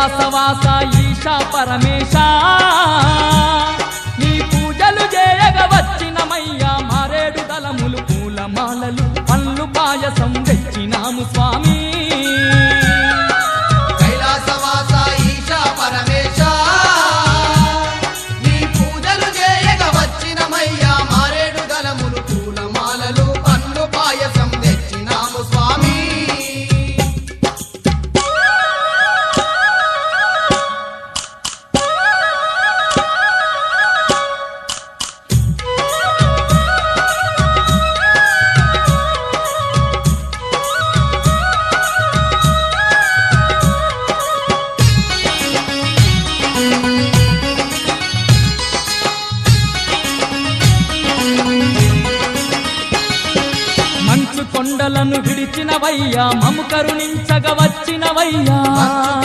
కైలాసవాస ఈశా పరమేశ. నీ పూజలు చేయగ వచ్చినమయ్యా మారేడు దళములు పూలమాలలు పళ్ళు పాయసం తెచ్చినాము స్వామి. మంచు కొండలను విడిచినవయ్యా మము కరుణించగ వచ్చినవయ్యా.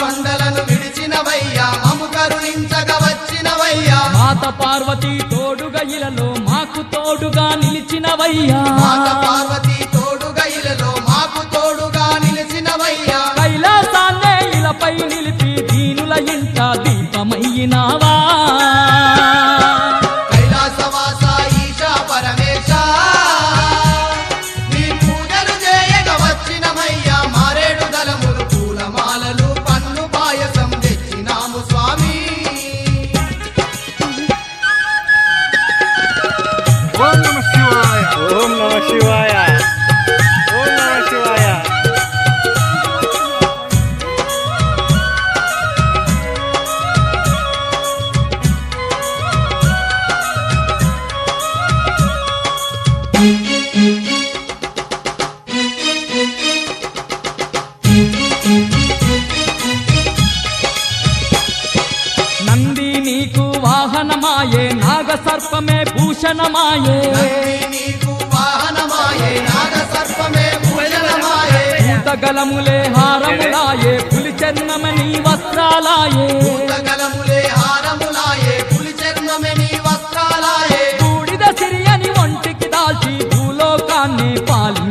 కొండలను విడిచినవయ్యా మము కరుణించగ వచ్చినవయ్యా. మాత పార్వతి తోడుగా ఇలలో మాకు తోడుగా నిలిచినవయ్యా. మాత పార్వతి తోడుగా ఇలలో మాకు తోడుగా నిలిచినవయ్యా. కైలాసాన్నే ఇలపై నిలిపి దీనుల ఇంట దీపమయ్యినావా. వాహనమాయే నాగ సర్పమే భూషణమాయే. గలములే హారములాయే పులి చర్మమని వస్త్రాలాయే భూతగలములే హారములాయే పులి వస్త్రాలాయే. బూడిద సిరియని ఒంటికి దాల్చి భూలోకాన్ని పాలి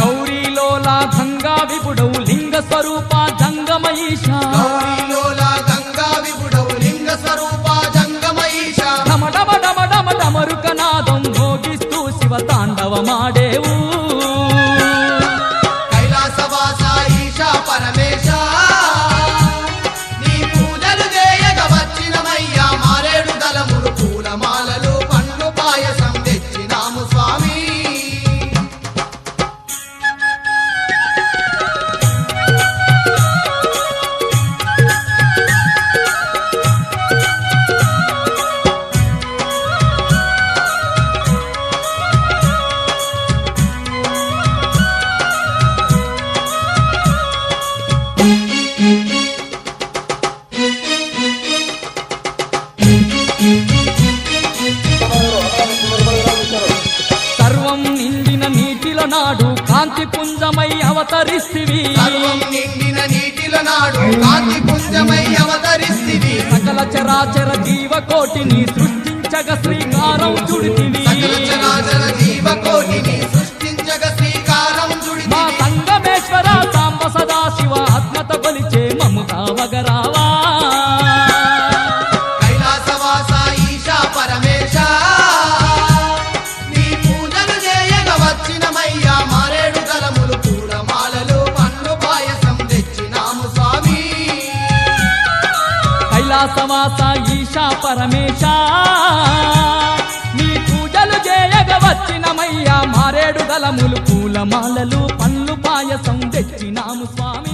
గౌరీలోలా గంగా విపుడవు లింగ స్వరూప జంగమయీశ గౌరీలోల గంగా విపుడవు లింగ స్వరూప జంగమయీశ డమ డమ డమ డమ డమరుకనాదం మోగిస్తూ శివ తాండవమాడేవు కాంతి పుంజమై అవతరిస్తివి. సర్వం నిండిన నీటిల నాడు కాంతి పుంజమై అవతరిస్తివి. సకల చరాచర జీవకోటిని సృష్టించగ శ్రీకారం చుడితివి కైలాసవాస ఈశా పరమేశ. నీ పూజలు చేయగ వచ్చినమయ్యా మారేడు గలములు పూలమాలలు పండ్లు పాయసం తెచ్చినాము స్వామి.